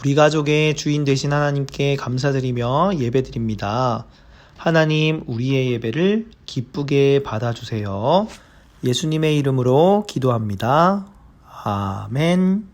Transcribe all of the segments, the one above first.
우리 가족의 주인 되신 하나님께 감사드리며 예배드립니다. 하나님, 우리의 예배를 기쁘게 받아주세요. 예수님의 이름으로 기도합니다. 아멘.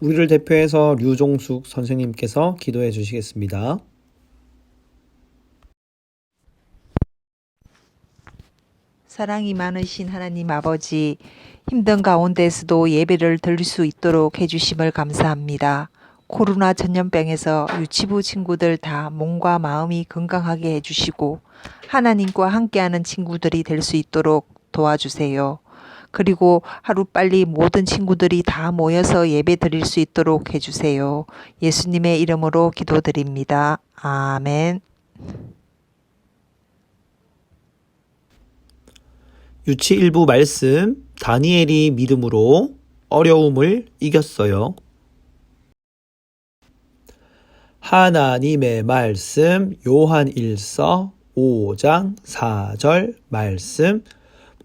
우리를 대표해서 류종숙 선생님께서 기도해 주시겠습니다. 사랑이 많으신 하나님 아버지, 힘든 가운데서도 예배를 드릴 수 있도록 해주심을 감사합니다. 코로나 전염병에서 유치부 친구들 다 몸과 마음이 건강하게 해주시고 하나님과 함께하는 친구들이 될 수 있도록 도와주세요. 그리고 하루빨리 모든 친구들이 다 모여서 예배 드릴 수 있도록 해주세요. 예수님의 이름으로 기도드립니다. 아멘. 유치 일부 말씀 다니엘이 믿음으로 어려움을 이겼어요. 하나님의 말씀 요한 1서 5장 4절 말씀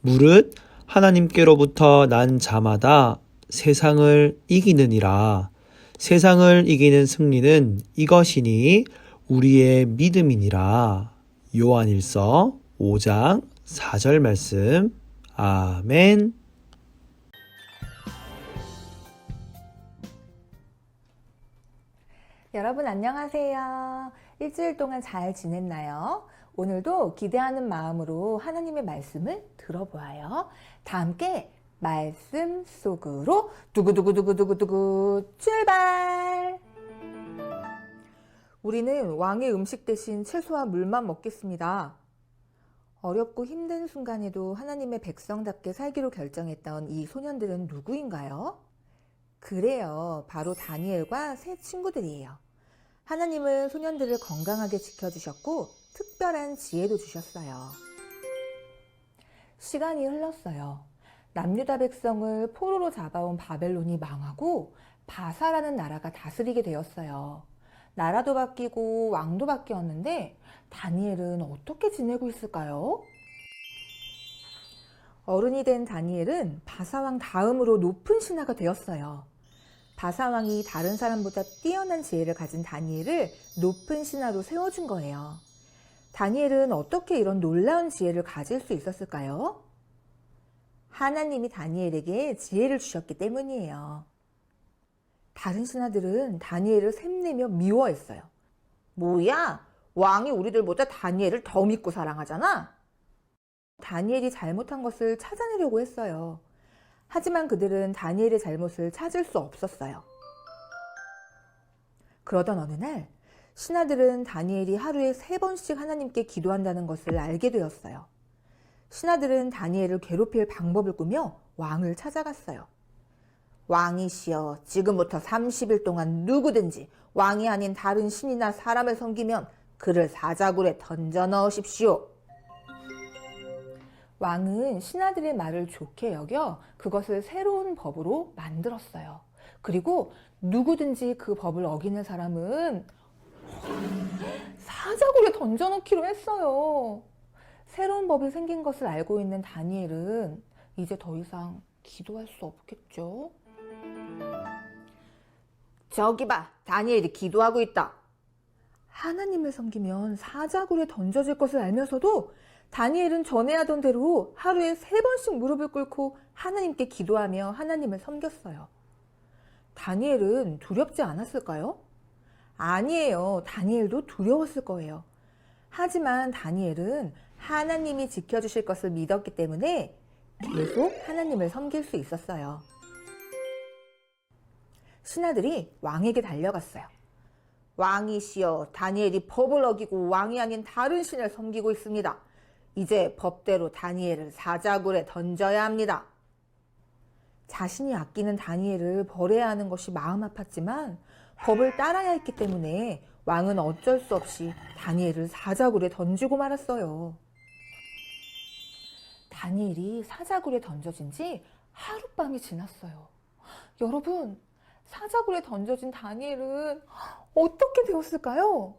무릇 하나님께로부터 난 자마다 세상을 이기느니라 세상을 이기는 승리는 이것이니 우리의 믿음이니라 요한 1서 5장 4절 말씀 아멘 여러분 안녕하세요. 일주일 동안 잘 지냈나요? 오늘도 기대하는 마음으로 하나님의 말씀을 들어보아요. 다 함께 말씀 속으로 두구두구두구두구두구 출발! 우리는 왕의 음식 대신 채소와 물만 먹겠습니다. 어렵고 힘든 순간에도 하나님의 백성답게 살기로 결정했던 이 소년들은 누구인가요? 그래요. 바로 다니엘과 세 친구들이에요. 하나님은 소년들을 건강하게 지켜주셨고 특별한 지혜도 주셨어요. 시간이 흘렀어요. 남유다 백성을 포로로 잡아온 바벨론이 망하고 바사라는 나라가 다스리게 되었어요. 나라도 바뀌고 왕도 바뀌었는데 다니엘은 어떻게 지내고 있을까요? 어른이 된 다니엘은 바사왕 다음으로 높은 신하가 되었어요. 바사왕이 다른 사람보다 뛰어난 지혜를 가진 다니엘을 높은 신하로 세워준 거예요. 다니엘은 어떻게 이런 놀라운 지혜를 가질 수 있었을까요? 하나님이 다니엘에게 지혜를 주셨기 때문이에요. 다른 신하들은 다니엘을 샘내며 미워했어요. 뭐야? 왕이 우리들보다 다니엘을 더 믿고 사랑하잖아? 다니엘이 잘못한 것을 찾아내려고 했어요. 하지만 그들은 다니엘의 잘못을 찾을 수 없었어요. 그러던 어느 날, 신하들은 다니엘이 하루에 세 번씩 하나님께 기도한다는 것을 알게 되었어요. 신하들은 다니엘을 괴롭힐 방법을 꾸며 왕을 찾아갔어요. 왕이시여, 지금부터 30일 동안 누구든지 왕이 아닌 다른 신이나 사람을 섬기면 그를 사자굴에 던져 넣으십시오. 왕은 신하들의 말을 좋게 여겨 그것을 새로운 법으로 만들었어요. 그리고 누구든지 그 법을 어기는 사람은 사자굴에 던져놓기로 했어요. 새로운 법이 생긴 것을 알고 있는 다니엘은 이제 더 이상 기도할 수 없겠죠. 저기 봐, 다니엘이 기도하고 있다. 하나님을 섬기면 사자굴에 던져질 것을 알면서도 다니엘은 전에 하던 대로 하루에 세 번씩 무릎을 꿇고 하나님께 기도하며 하나님을 섬겼어요. 다니엘은 두렵지 않았을까요? 아니에요. 다니엘도 두려웠을 거예요. 하지만 다니엘은 하나님이 지켜주실 것을 믿었기 때문에 계속 하나님을 섬길 수 있었어요. 신하들이 왕에게 달려갔어요. 왕이시여, 다니엘이 법을 어기고 왕이 아닌 다른 신을 섬기고 있습니다. 이제 법대로 다니엘을 사자굴에 던져야 합니다. 자신이 아끼는 다니엘을 벌해야 하는 것이 마음 아팠지만 법을 따라야 했기 때문에 왕은 어쩔 수 없이 다니엘을 사자굴에 던지고 말았어요. 다니엘이 사자굴에 던져진 지 하룻밤이 지났어요. 여러분, 사자굴에 던져진 다니엘은 어떻게 되었을까요?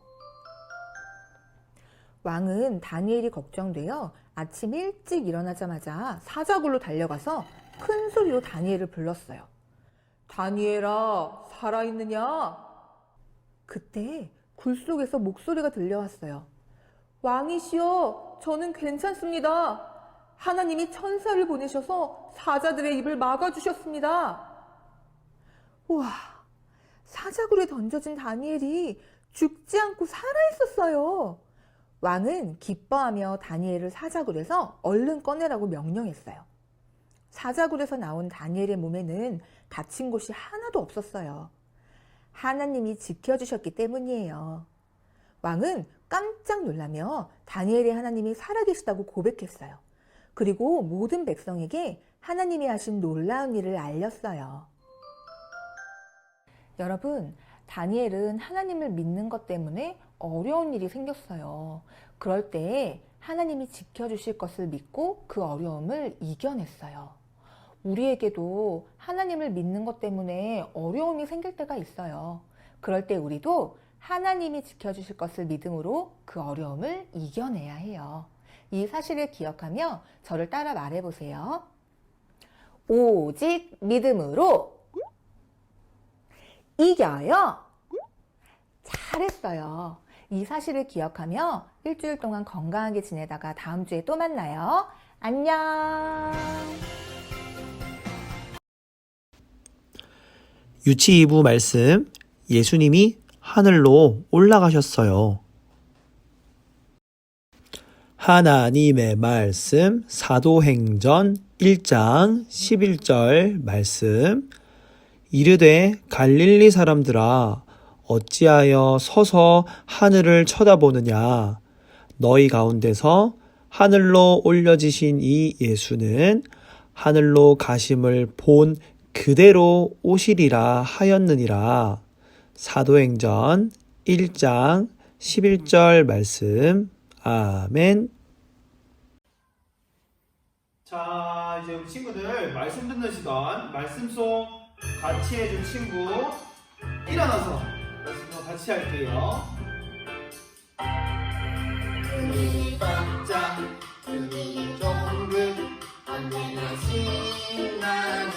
왕은 다니엘이 걱정되어 아침 일찍 일어나자마자 사자굴로 달려가서 큰 소리로 다니엘을 불렀어요. 다니엘아, 살아있느냐? 그때 굴 속에서 목소리가 들려왔어요. 왕이시여, 저는 괜찮습니다. 하나님이 천사를 보내셔서 사자들의 입을 막아주셨습니다. 우와, 사자굴에 던져진 다니엘이 죽지 않고 살아있었어요. 왕은 기뻐하며 다니엘을 사자굴에서 얼른 꺼내라고 명령했어요. 사자굴에서 나온 다니엘의 몸에는 다친 곳이 하나도 없었어요. 하나님이 지켜주셨기 때문이에요. 왕은 깜짝 놀라며 다니엘의 하나님이 살아계시다고 고백했어요. 그리고 모든 백성에게 하나님이 하신 놀라운 일을 알렸어요. 여러분, 다니엘은 하나님을 믿는 것 때문에 어려운 일이 생겼어요. 그럴 때 하나님이 지켜주실 것을 믿고 그 어려움을 이겨냈어요. 우리에게도 하나님을 믿는 것 때문에 어려움이 생길 때가 있어요. 그럴 때 우리도 하나님이 지켜주실 것을 믿음으로 그 어려움을 이겨내야 해요. 이 사실을 기억하며 저를 따라 말해보세요. 오직 믿음으로 이겨요. 잘했어요. 이 사실을 기억하며 일주일 동안 건강하게 지내다가 다음 주에 또 만나요. 안녕. 유치 2부 말씀 예수님이 하늘로 올라가셨어요. 하나님의 말씀 사도행전 1장 11절 말씀 이르되 갈릴리 사람들아 어찌하여 서서 하늘을 쳐다보느냐 너희 가운데서 하늘로 올려지신 이 예수는 하늘로 가심을 본 그대로 오시리라 하였느니라. 사도행전 1장 11절 말씀. 아멘. 자, 이제 우리 친구들 말씀 듣는 시간, 말씀 속 같이 해준 친구 일어나서 말씀 속 같이 할게요. 등이 걷자 등이 쫑긋 언제나 신나는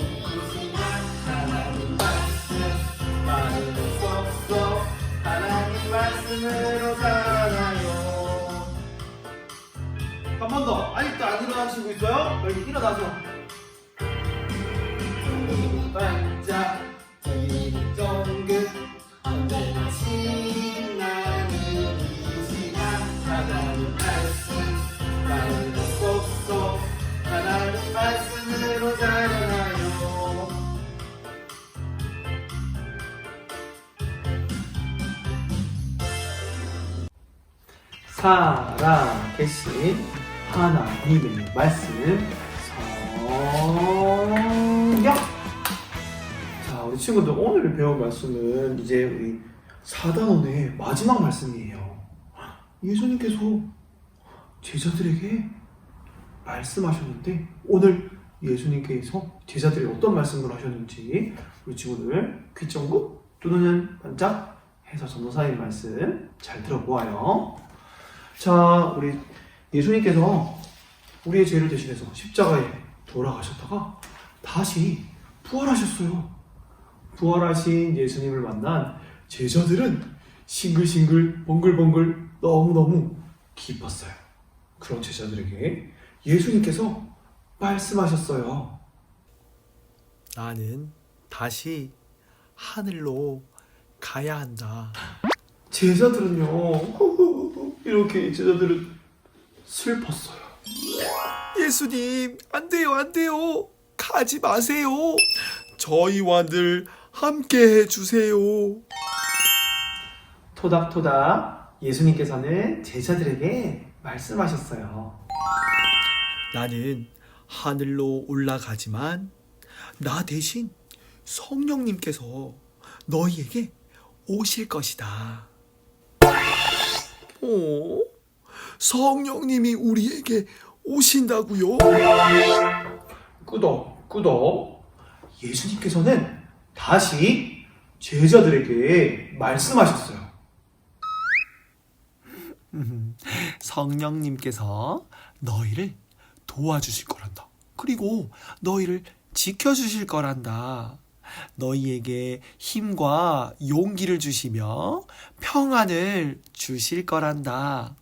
이 시간 하나님 말씀 마음이 쏙쏙 하나님 말씀으로 살아요. 한 번 더 아직도 안 일어나시고 있어요? 여기 일어나세요 반짝 뒤 정글 언제나 신 말씀으로 자라나요. 살아 계신 하나님의 말씀 성경 자 우리 친구들 오늘 배운 말씀은 이제 우리 사단원의 마지막 말씀이에요. 예수님께서 제자들에게 말씀하셨는데 오늘 예수님께서 제자들에게 어떤 말씀을 하셨는지 우리 친구들 귀정구 두 눈은 반짝 해서 전도사님 말씀 잘 들어보아요. 자, 우리 예수님께서 우리의 죄를 대신해서 십자가에 돌아가셨다가 다시 부활하셨어요. 부활하신 예수님을 만난 제자들은 싱글싱글 벙글벙글 너무너무 기뻤어요. 그런 제자들에게 예수님께서 말씀하셨어요. 나는 다시 하늘로 가야 한다. 제자들은요, 이렇게 제자들은 슬펐어요. 예수님, 안 돼요, 안 돼요. 가지 마세요. 저희와 늘 함께 해주세요. 토닥토닥 예수님께서는 제자들에게 말씀하셨어요. 나는 하늘로 올라가지만 나 대신 성령님께서 너희에게 오실 것이다. 어? 성령님이 우리에게 오신다고요? 꾸덕, 꾸덕. 예수님께서는 다시 제자들에게 말씀하셨어요. 성령님께서 너희를 도와주실 거란다. 그리고 너희를 지켜주실 거란다. 너희에게 힘과 용기를 주시며 평안을 주실 거란다.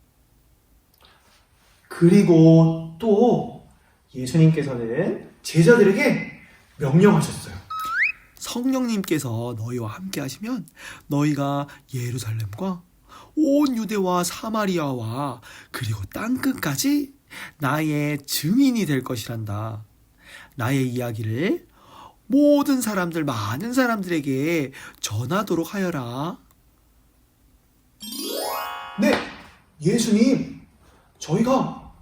그리고 또 예수님께서는 제자들에게 명령하셨어요. 성령님께서 너희와 함께 하시면 너희가 예루살렘과 온 유대와 사마리아와 그리고 땅 끝까지 나의 증인이 될 것이란다. 나의 이야기를 모든 사람들, 많은 사람들에게 전하도록 하여라. 네, 예수님. 저희가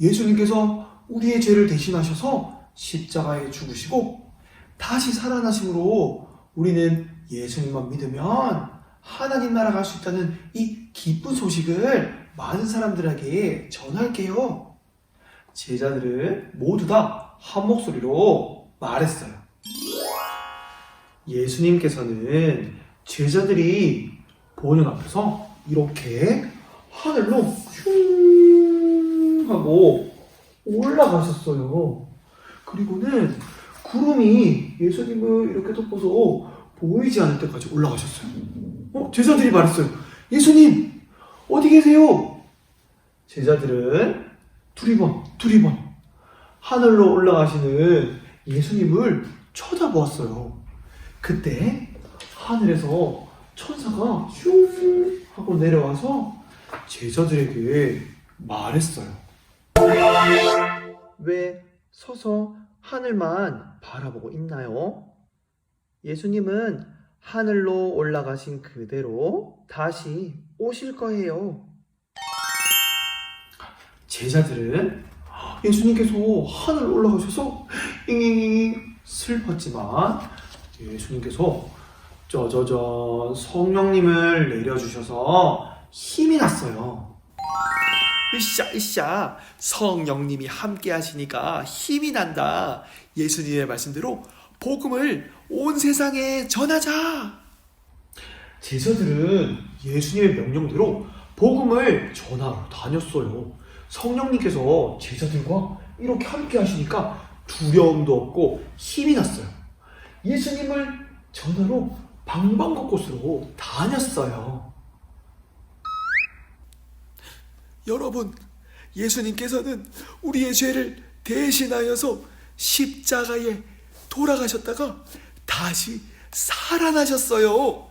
예수님께서 우리의 죄를 대신하셔서 십자가에 죽으시고 다시 살아나심으로 우리는 예수님만 믿으면 하나님 나라 갈 수 있다는 이 기쁜 소식을 많은 사람들에게 전할게요. 제자들은 모두 다 한 목소리로 말했어요. 예수님께서는 제자들이 보는 앞에서 이렇게 하늘로 슝 하고 올라가셨어요. 그리고는 구름이 예수님을 이렇게 덮어서 보이지 않을 때까지 올라가셨어요. 어? 제자들이 말했어요. 예수님, 어디 계세요? 제자들은 두리번, 두리번 하늘로 올라가시는 예수님을 쳐다보았어요. 그때 하늘에서 천사가 슝 하고 내려와서 제자들에게 말했어요. 왜 서서 하늘만 바라보고 있나요? 예수님은 하늘로 올라가신 그대로 다시 오실 거예요. 제자들은 예수님께서 하늘 올라가셔서 잉잉잉 슬펐지만 예수님께서 짜자잔 성령님을 내려주셔서 힘이 났어요. 으쌰, 으쌰. 성령님이 함께 하시니까 힘이 난다. 예수님의 말씀대로 복음을 온 세상에 전하자. 제자들은 예수님의 명령대로 복음을 전하러 다녔어요. 성령님께서 제자들과 이렇게 함께 하시니까 두려움도 없고 힘이 났어요. 예수님을 전하러 방방곡곡으로 다녔어요. 여러분, 예수님께서는 우리의 죄를 대신하여서 십자가에 돌아가셨다가 다시 살아나셨어요.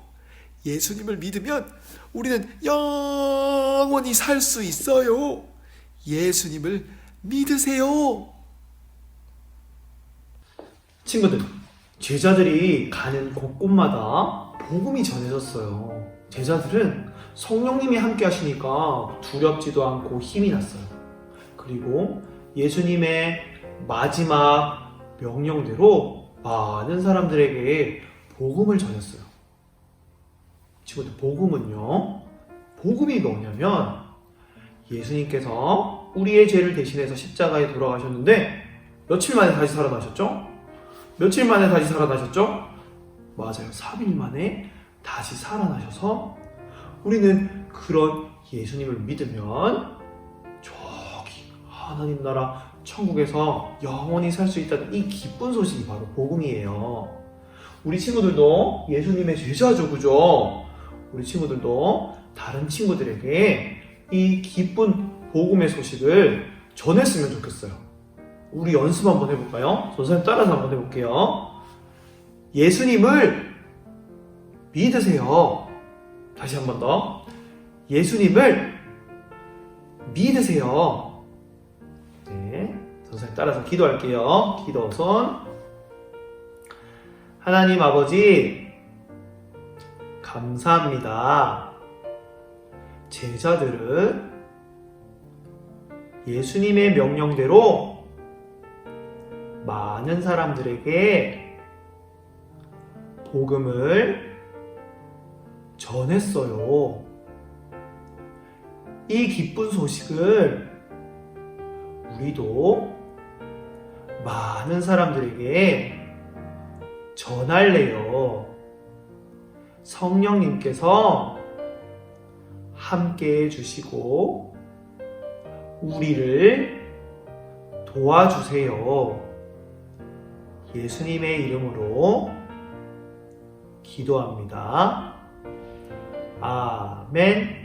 예수님을 믿으면 우리는 영원히 살 수 있어요. 예수님을 믿으세요. 친구들, 제자들이 가는 곳곳마다 복음이 전해졌어요. 제자들은 성령님이 함께 하시니까 두렵지도 않고 힘이 났어요. 그리고 예수님의 마지막 명령대로 많은 사람들에게 복음을 전했어요. 친구들, 복음은요, 복음이 뭐냐면 예수님께서 우리의 죄를 대신해서 십자가에 돌아가셨는데 며칠 만에 다시 살아나셨죠? 며칠 만에 다시 살아나셨죠? 맞아요. 3일 만에 다시 살아나셔서 우리는 그런 예수님을 믿으면 저기 하나님 나라 천국에서 영원히 살 수 있다는 이 기쁜 소식이 바로 복음이에요. 우리 친구들도 예수님의 제자죠, 그죠? 우리 친구들도 다른 친구들에게 이 기쁜 복음의 소식을 전했으면 좋겠어요. 우리 연습 한번 해볼까요? 선생님 따라서 한번 해볼게요. 예수님을 믿으세요. 다시 한번 더. 예수님을 믿으세요. 네. 선생님 따라서 기도할게요. 기도 손. 하나님 아버지, 감사합니다. 제자들은 예수님의 명령대로 많은 사람들에게 복음을 전했어요. 이 기쁜 소식을 우리도 많은 사람들에게 전할래요. 성령님께서 함께 해주시고, 우리를 도와주세요. 예수님의 이름으로 기도합니다. 아멘.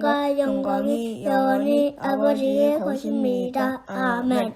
과 영광이 영원히 아버지의 것입니다. 아멘